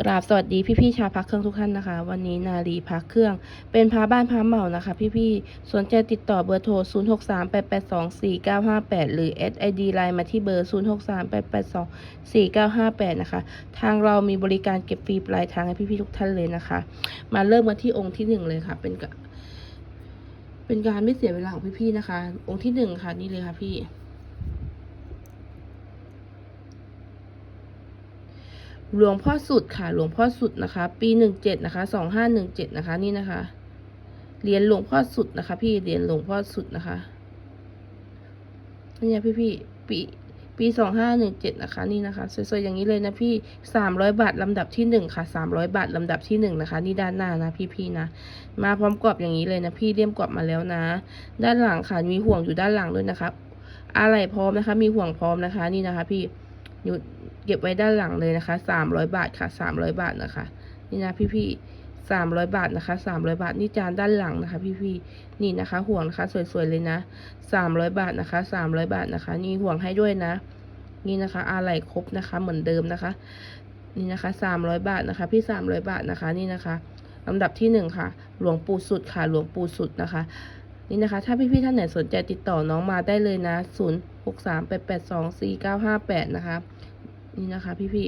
กราบสวัสดีพี่ๆชาวพักเครื่องทุกท่านนะคะ วันนี้นาลีพักเครื่อง เป็นพาบ้านพาเหมานะคะ พี่ๆสนใจติดต่อเบอร์โทร 0638824958 หรือ SID ไลน์มาที่เบอร์ 0638824958 นะคะ ทางเรามีบริการเก็บฟรีปลายทางให้พี่ๆทุกท่านเลยนะคะ มาเริ่มกันที่องค์ที่หนึ่งเลยค่ะ เป็นกะเป็นการไม่เสียเวลาของพี่ๆนะคะ องค์ที่หนึ่งค่ะนี่เลยค่ะพี่ หลวงพ่อสุดค่ะ หลวงพ่อสุดนะคะ ปีหนึ่งเจ็ดนะคะสองห้าหนึ่งเจ็ดนะคะนี่นะคะเหรียญหลวงพ่อสุดนะคะ พี่เหรียญหลวงพ่อสุดนะคะนี่พี่พี่ๆปีปีสองห้าหนึ่งเจ็ดนะคะ นี่นะคะสวยๆอย่างนี้เลยนะพี่สามร้อยบาทลำดับที่หนึ่งค่ะสามร้อยบาทลำดับที่หนึ่งนะคะ นี่ด้านหน้านะพี่พี่ๆนะมาพร้อมกรอบอย่างนี้เลยนะพี่เลี่ยมกรอบมาแล้วนะ ด้านหลังค่ะมีห่วงอยู่ด้านหลังด้วยนะคะอะไรพร้อมนะคะ มีห่วงพร้อมนะคะ นี่นะคะ พี่อยู่ เก็บไว้ด้านหลังเลยนะคะสามร้อยบาทค่ะสามร้อยบาทนะคะ นี่นะพี่พี่สามร้อยบาทนะคะสามร้อยบาทนี่จานด้านหลังนะคะ พี่พี่นี่นะคะ ห่วงนะคะ สวยๆเลยนะสามร้อยบาทนะคะสามร้อยบาทนะคะ นี่ห่วงให้ด้วยนะ นี่นะคะอะไรครบนะคะ เหมือนเดิมนะคะ นี่นะคะสามร้อยบาทนะคะ พี่สามร้อยบาทนะคะ นี่นะคะลำดับที่หนึ่งค่ะ หลวงปู่สุดค่ะ หลวงปู่สุดนะคะนี่นะคะ ถ้าพี่ๆท่านไหนสนใจติดต่อน้องมาได้เลยนะศูนย์หกสามแปดแปดสองสี่เก้าห้าแปดนะคะ นี่นะคะพี่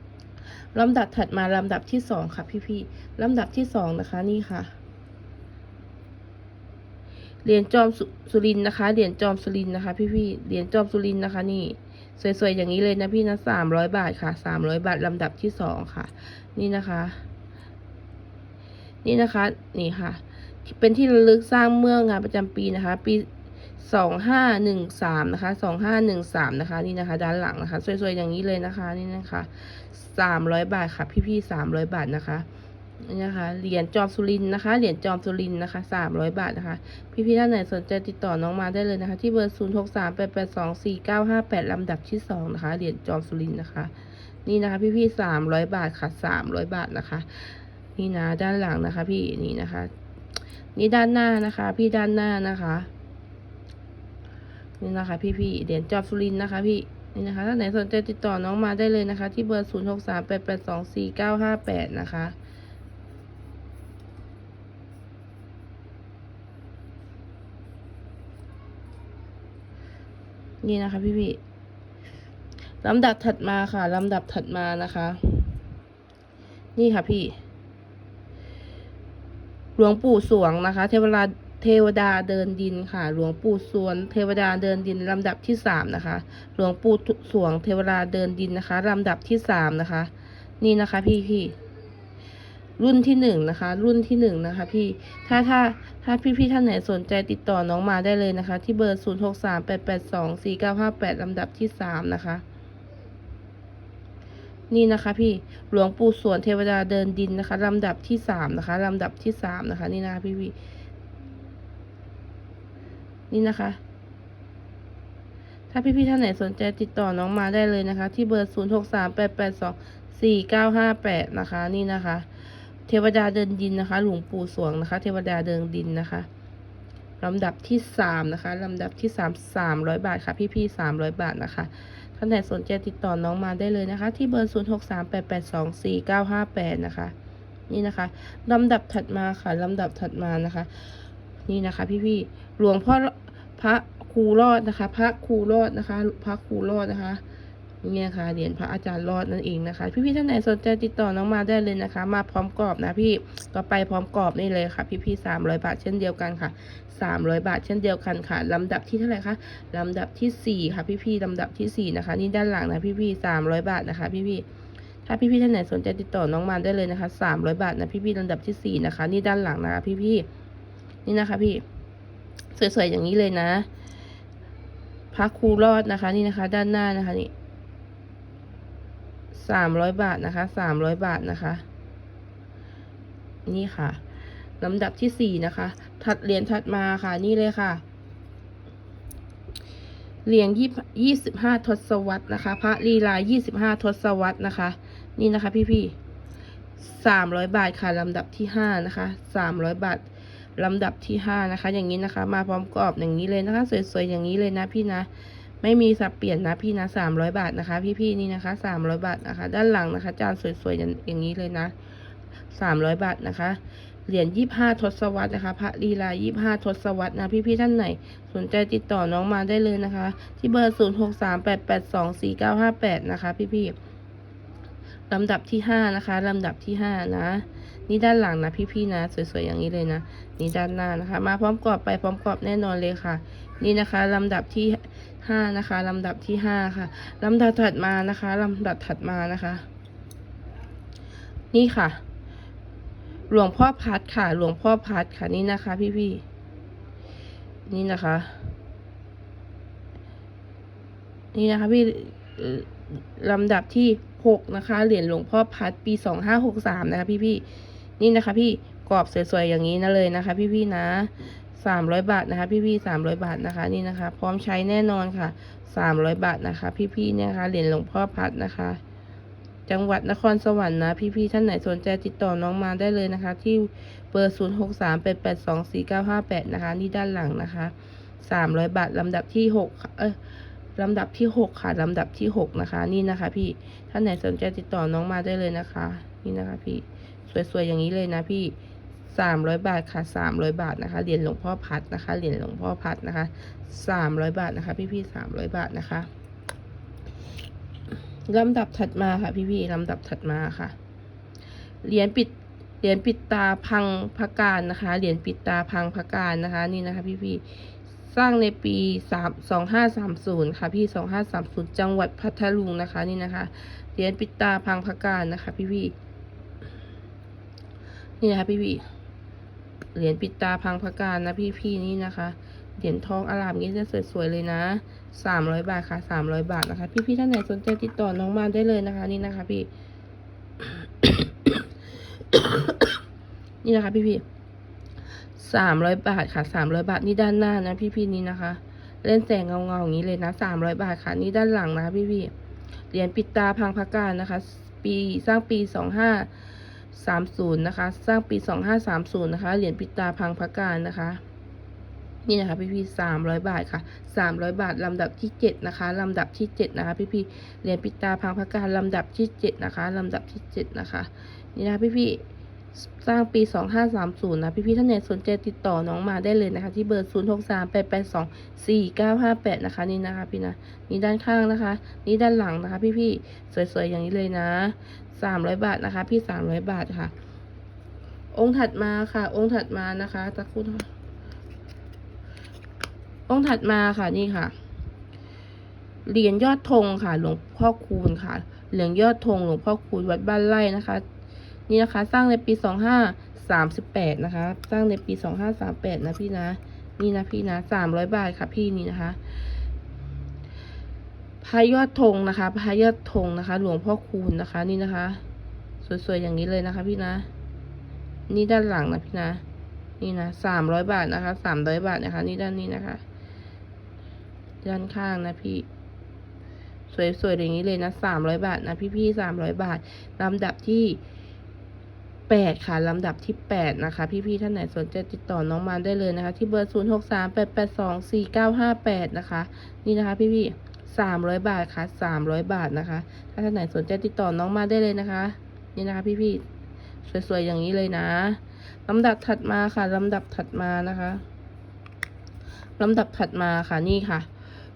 ๆลำดับถัดมาลำดับที่สองค่ะพี่ๆลำดับที่สองนะคะนี่ค่ะเหรียญจอมสุรินนะคะ เหรียญจอมสุรินนะคะ พี่ๆเหรียญจอมสุรินนะคะ นี่ สวยๆอย่างนี้เลยนะพี่นะสามร้อยบาทค่ะสามร้อยบาทลำดับที่สองค่ะ นี่นะคะ นี่นะคะ นี่ค่ะ เป็นที่ระลึกสร้างเมื่องานประจำปีนะคะ ปี สองห้าหนึ่งสามนะคะสองห้าหนึ่งสามนะคะนี่นะคะ ด้านหลังนะคะสวยๆอย่างนี้เลยนะคะนี่นะคะสามร้อยบาทค่ะ พี่ๆสามร้อยบาทนะคะนี่นะคะเหรียญจอมสุรินนะคะเหรียญจอมสุรินนะคะสามร้อยบาทนะคะ พี่ๆท่านไหนสนใจติดต่อน้องมาได้เลยนะคะ ที่เบอร์ศูนย์หกสามแปดแปดสองสี่เก้าห้าแปดลำดับที่สองนะคะเหรียญจอมสุรินนะคะ นี่นะคะ พี่ๆสามร้อยบาทค่ะสามร้อยบาทนะคะ นี่นะด้านหลังนะคะ พี่นี่นะคะ นี่ด้านหน้านะคะ พี่ด้านหน้านะคะ นี่นะคะ พี่พี่เหรียญจอบสุรินนะคะพี่นี่นะคะถ้าไหนสนใจติดต่อน้องมาได้เลยนะคะ ที่เบอร์ศูนย์หกสามแปดแปดสองสี่เก้าห้าแปดนะคะนี่นะคะพี่พี่ลำดับถัดมาค่ะลำดับถัดมานะคะ นี่ค่ะพี่ หลวงปู่สวงนะคะ เทวดา เทวดาเดินดินค่ะ หลวงปู่สวน เทวดาเดินดินลำดับที่สามนะคะ หลวงปู่สวง เทวดาเดินดินนะคะลำดับที่สามนะคะ นี่นะคะพี่พี่รุ่นที่หนึ่งนะคะ รุ่นที่หนึ่งนะคะ พี่ถ้าถ้าถ้าพี่พี่ท่านไหนสนใจติดต่อน้องมาได้เลยนะคะ ที่เบอร์ศูนย์หกสามแปดแปดสองสี่เก้าห้าแปดลำดับที่สามนะคะ นี่นะคะพี่หลวงปู่สวนเทวดาเดินดินนะคะลำดับที่สามนะคะลำดับที่สามนะคะ นี่นะคะพี่พี่ นี่นะคะ ถ้าพี่ๆท่านไหนสนใจติดต่อน้องมาได้เลยนะคะ ที่เบอร์ศูนย์หกสามแปดแปดสองสี่เก้าห้าแปดนะคะ นี่นะคะ เทวดาเดินดินนะคะ หลวงปู่สวงนะคะ เทวดาเดินดินนะคะลำดับที่สามนะคะลำดับที่สามสามร้อยบาทค่ะ พี่พี่สามร้อยบาทนะคะท่านไหนสนใจติดต่อน้องมาได้เลยนะคะ ที่เบอร์0 6 3 8 8 2 4 9 5 8นะคะ นี่นะคะลำดับถัดมาค่ะลำดับถัดมานะคะ นี่นะคะ พี่ๆหลวงพ่อพระครูรอดนะคะ พระครูรอดนะคะ พระครูรอดนะคะนี่ยค่ะเหรียญพระอาจารย์รอดนั่นเองนะคะ พี่ๆท่านไหนสนใจติดต่อน้องมาได้เลยนะคะ มาพร้อมกรอบนะพี่ก็ไปพร้อมกรอบนี่เลยค่ะ พี่ๆสามร้อยบาทเช่นเดียวกันค่ะสามร้อยบาทเช่นเดียวกันค่ะลำดับที่เท่าไหร่คะลำดับที่สี่ค่ะ พี่ๆลำดับที่สี่นะคะ นี่ด้านหลังนะพี่ๆสามร้อยบาทนะคะ พี่ๆถ้าพี่ๆท่านไหนสนใจติดต่อน้องมาได้เลยนะคะสามร้อยบาทนะพี่ๆลำดับที่สี่นะคะ นี่ด้านหลังนะคะ พี่ๆ นี่นะคะพี่ สวยๆอย่างนี้เลยนะพระครูรอดนะคะ นี่นะคะ ด้านหน้านะคะนี่สามร้อยบาทนะคะสามร้อยบาทนะคะ นี่ค่ะลำดับที่สี่นะคะ ถัดเหรียญถัดมาค่ะ นี่เลยค่ะเหรียญยี่ยี่สิบห้าทศวรรษนะคะ พระลีลายี่สิบห้าทศวรรษนะคะ นี่นะคะ พี่พี่สามร้อยบาทค่ะลำดับที่ห้านะคะสามร้อยบาท ลำดับที่ห้านะคะ อย่างนี้นะคะ มาพร้อมกรอบอย่างนี้เลยนะคะ สวยๆอย่างนี้เลยนะพี่นะ ไม่มีสับเปลี่ยนนะพี่นะสามร้อยบาทนะคะ พี่ๆนี่นะคะสามร้อยบาทนะคะ ด้านหลังนะคะ จานสวยๆอย่างอย่างนี้เลยนะสามร้อยบาทนะคะเหรียญยี่ห้าทศวรรษนะคะ พระลีลายี่ห้าทศวรรษนะ พี่ๆท่านไหน สนใจติดต่อน้องมาได้เลยนะคะ ที่เบอร์ศูนย์หกสามแปดแปดสองสี่เก้าห้าแปดนะคะ พี่ๆลำดับที่ห้านะคะลำดับที่ห้านะ นี่ด้านหลังนะพี่ๆนะ สวยๆอย่างนี้เลยนะนี่ด้านหน้านะคะ มาพร้อมกรอบไปพร้อมกรอบแน่นอนเลยค่ะ นี่นะคะลำดับที่ห้านะคะลำดับที่ห้าค่ะลำดับถัดมานะคะลำดับถัดมานะคะ นี่ค่ะ หลวงพ่อพัดค่ะ หลวงพ่อพัดค่ะนี่นะคะ พี่ๆนี่นะคะ นี่นะคะพี่ลำดับที่หกนะคะเหรียญหลวงพ่อพัดปีสองห้าหกสามนะคะพี่ๆ นี่นะคะพี่กรอบสวยๆอย่างนี้นะเลยนะคะ พี่ๆนะสามร้อยบาทนะคะ พี่ๆสามร้อยบาทนะคะนี่นะคะ พร้อมใช้แน่นอนค่ะสามร้อยบาทนะคะ พี่ๆเนี่ยนะคะเหรียญหลวงพ่อพัดนะคะ จังหวัดนครสวรรค์นะ พี่ๆท่านไหนสนใจติดต่อน้องมาได้เลยนะคะ ที่เบอร์ศูนย์หกสามแปดแปดสองสี่เก้าห้าแปดนะคะ นี่ด้านหลังนะคะสามร้อยบาทลำดับที่หกค่ะเออลำดับที่หกค่ะลำดับที่หกนะคะ นี่นะคะ พี่ท่านไหนสนใจติดต่อน้องมาได้เลยนะคะ นี่นะคะพี่ สวยๆอย่างนี้เลยนะพี่สามร้อยบาทค่ะสามร้อยบาทนะคะ เหรียญหลวงพ่อพัดนะคะ เหรียญหลวงพ่อพัดนะคะสามร้อยบาทนะคะ พี่ๆสามร้อยบาทนะคะลำดับถัดมาค่ะพี่ๆลำดับถัดมาค่ะ เหรียญปิด เหรียญปิดตาพังพระการนะคะ เหรียญปิดตาพังพระการนะคะ นี่นะคะ พี่ๆสร้างในปีสามสองห้าสามศูนย์ค่ะ พี่สองห้าสามศูนย์จังหวัดพัทลุงนะคะ นี่นะคะ เหรียญปิดตาพังพระการนะคะ พี่ๆ นี่นะคะพี่ๆเหรียญปิดตาพังพระการนะพี่ๆนี่นะคะ เหรียญทองอลามนี้จะสวยๆเลยนะสามร้อยบาทค่ะสามร้อยบาทนะคะ พี่ๆท่านไหนสนใจติดต่อน้องมาได้เลยนะคะ นี่นะคะ พี่ นี่นะคะพี่ๆสามร้อยบาทค่ะสามร้อยบาทนี่ด้านหน้านะพี่ๆนี่นะคะ เล่นแสงเงาๆอย่างนี้เลยนะสามร้อยบาทค่ะ นี่ด้านหลังนะคะพี่เหรียญปิดตาพังพระการนะคะ ปีสร้างปีสองห้า สามศูนย์นะคะ สร้างปีสองห้าสามศูนย์นะคะ เหรียญปิตาพังพระการนะคะ นี่นะคะพี่พี่สามร้อยบาทค่ะสามร้อยบาทลำดับที่เจ็ดนะคะลำดับที่เจ็ดนะคะพี่พี่เหรียญปิตาพังพระการลำดับที่เจ็ดนะคะลำดับที่เจ็ดนะคะ นี่นะคะพี่พี่ สร้างปีสองห้าสามศูนย์นะพี่พี่ท่านไหนสนใจติดต่อน้องมาได้เลยนะคะ ที่เบอร์ศูนย์หกสามแปดแปดสองสี่เก้าห้าแปดนะคะ นี่นะคะพี่นะ นี่ด้านข้างนะคะ นี่ด้านหลังนะคะ พี่พี่สวยๆอย่างนี้เลยนะสามร้อยบาทนะคะ พี่สามร้อยบาทค่ะ องค์ถัดมาค่ะ องค์ถัดมานะคะตะครู่นะคะองค์ถัดมาค่ะนี่ค่ะเหรียญยอดธงค่ะ หลวงพ่อคูณค่ะ เหรียญยอดธงหลวงพ่อคูณวัดบ้านไร่นะคะ นี่นะคะ สร้างในปีสองห้าสามสิบแปดนะคะ สร้างในปีสองห้าสามแปดนะพี่นะ นี่นะพี่นะสามร้อยบาทค่ะพี่นี่นะคะพระยอดธงนะคะพระยอดธงนะคะ หลวงพ่อคูณนะคะ นี่นะคะ สวยๆอย่างนี้เลยนะคะ พี่นะ นี่ด้านหลังนะพี่นะ นี่นะสามร้อยบาทนะคะสามร้อยบาทนะคะ นี่ด้านนี้นะคะ ด้านข้างนะพี่ สวยๆอย่างนี้เลยนะสามร้อยบาทนะพี่ๆสามร้อยบาทลำดับที่ แปดค่ะ ลำดับที่แปดนะคะ พี่ๆท่านไหนสนใจติดต่อน้องมานได้เลยนะคะ ที่เบอร์ศูนย์หกสามแปดแปดสองสี่เก้าห้าแปดนะคะ นี่นะคะพี่ๆสามร้อยบาทค่ะสามร้อยบาทนะคะ ถ้าท่านไหนสนใจติดต่อน้องมาได้เลยนะคะ นี่นะคะพี่ๆสวยๆอย่างนี้เลยนะ ลำดับถัดมาค่ะ ลำดับถัดมานะคะ ลำดับถัดมาค่ะนี่ค่ะ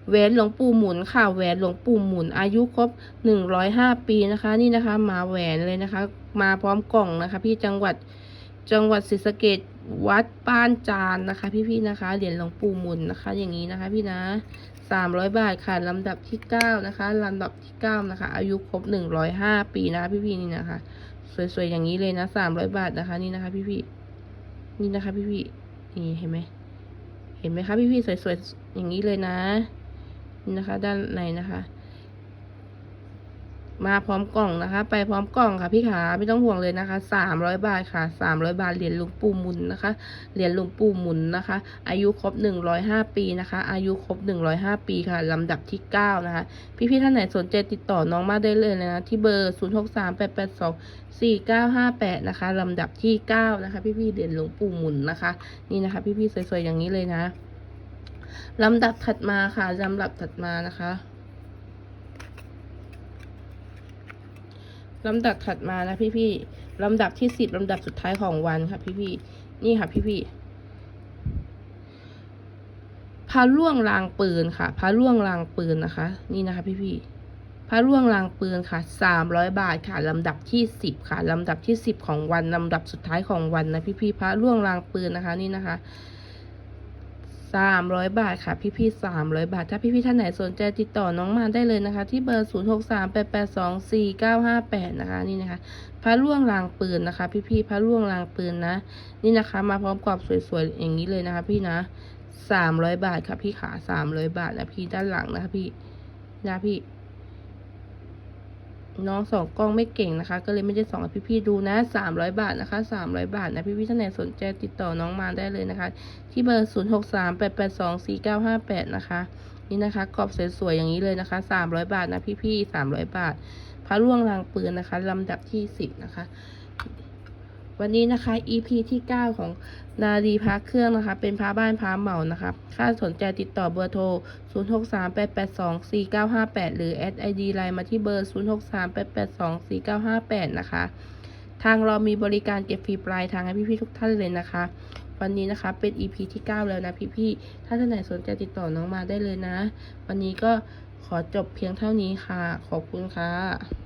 แหวนหลวงปู่หมุนค่ะแหวนหลวงปู่หมุนอายุครบหนึ่งร้อยห้าปีนะคะ นี่นะคะมาแหวนเลยนะคะ มาพร้อมกล่องนะคะ พี่จังหวัดจังหวัดศรีสะเกดวัดป้านจานนะคะ พี่ๆนะคะเหรียญหลวงปู่หมุนนะคะ อย่างนี้นะคะพี่นะสามร้อยบาทค่ะลำดับที่เก้านะคะลำดับที่เก้านะคะ อายุครบหนึ่งร้อยห้าปีนะคะ พี่ๆนี่นะคะ สวยๆอย่างนี้เลยนะสามร้อยบาทนะคะ นี่นะคะ พี่ๆนี่นะคะ พี่ๆนี่เห็นไหมเห็นไหมคะพี่ๆสวยๆอย่างนี้เลยนะ นะคะ ด้านในนะคะ มาพร้อมกล่องนะคะ ไปพร้อมกล่องค่ะพี่ขาไม่ต้องห่วงเลยนะคะสามร้อยบาทค่ะสามร้อยบาทเหรียญหลวงปู่มุนนะคะเหรียญหลวงปู่มุนนะคะ อายุครบหนึ่งร้อยห้าปีนะคะ อายุครบหนึ่งร้อยห้าปีค่ะลำดับที่เก้านะคะ พี่ๆท่านไหนสนใจติดต่อน้องมาได้เลยนะที่เบอร์ศูนย์หกสามแปดแปดสองสี่เก้าห้าแปดนะคะลำดับที่เก้านะคะ พี่ๆเหรียญหลวงปู่หมุนนะคะ นี่นะคะ พี่ๆสวยๆอย่างนี้เลยนะ ลำดับถัดมาค่ะลำดับถัดมานะคะลำดับถัดมานะพี่ๆลำดับที่สิบลำดับสุดท้ายของวันค่ะพี่ๆนี่ค่ะพี่ๆพระล่วงลางปืนค่ะพระล่วงลางปืนนะคะ นี่นะคะพี่ๆพระล่วงลางปืนค่ะสามร้อยบาทค่ะลำดับที่สิบค่ะลำดับที่สิบของวันลำดับสุดท้ายของวันนะพี่ๆพระล่วงลางปืนนะคะ นี่นะคะ สามร้อยบาทค่ะ พี่ๆสามร้อยบาท ถ้าพี่ๆท่านไหนสนใจติดต่อน้องมาได้เลยนะคะ ที่เบอร์ศูนย์หกสามแปดแปดสองสี่เก้าห้าแปดนะคะนี่นะคะพระล่วงรางปืนนะคะ พี่ๆพระล่วงรางปืนนะ นี่นะคะ มาพร้อมกรอบสวยๆอย่างนี้เลยนะคะ พี่นะสามร้อยบาทค่ะพี่ขาสามร้อยบาทนะพี่ด้านหลังนะคะพี่นะพี่ น้องสองกล้องไม่เก่งนะคะ ก็เลยไม่ได้ส่องให้พี่ๆดูนะสามร้อยบาทนะคะสามร้อยบาทนะพี่ๆท่านไหนสนใจติดต่อน้องมาได้เลยนะคะ ที่เบอร์ศูนย์หกสามแปดแปดสองสี่เก้าห้าแปดนะคะ นี่นะคะกรอบสวยๆอย่างนี้เลยนะคะสามร้อยบาทนะพี่ๆสามร้อยบาท พระร่วงรางปืนนะคะลำดับที่สิบนะคะ วันนี้นะคะ EP ที่ 9 ของ นาดีพระเครื่องนะคะ เป็นพระบ้านพระเหมานะคะถ้าสนใจติดต่อเบอร์โทร 0638824958 หรือแอดไอดีไลน์มาที่เบอร์ 0638824958 นะคะ ทางเรามีบริการเก็บฟรีปลายทางให้พี่ๆทุกท่านเลยนะคะ วันนี้นะคะเป็น EP ที่ 9 แล้วนะพี่ๆ ถ้าท่านไหนสนใจติดต่อน้องมาได้เลยนะ วันนี้ก็ขอจบเพียงเท่านี้ค่ะ ขอบคุณค่ะ